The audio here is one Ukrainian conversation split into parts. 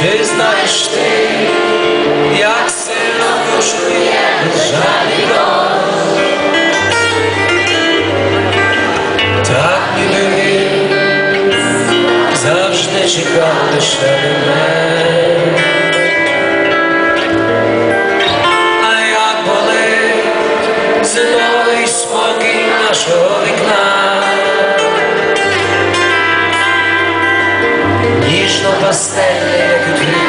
Чи знаєш ти, як сильно пушує державний дом? Так ніби він завжди чекав лише мене. sotto che tu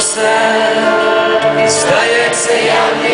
yourself. Zdaje się, ja nie.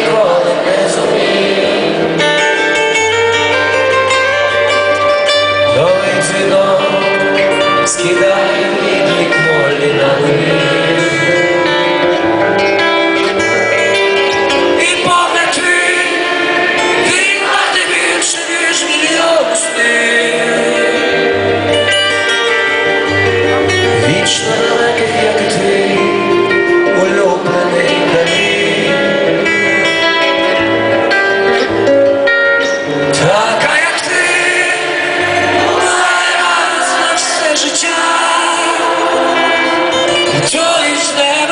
Joy's left.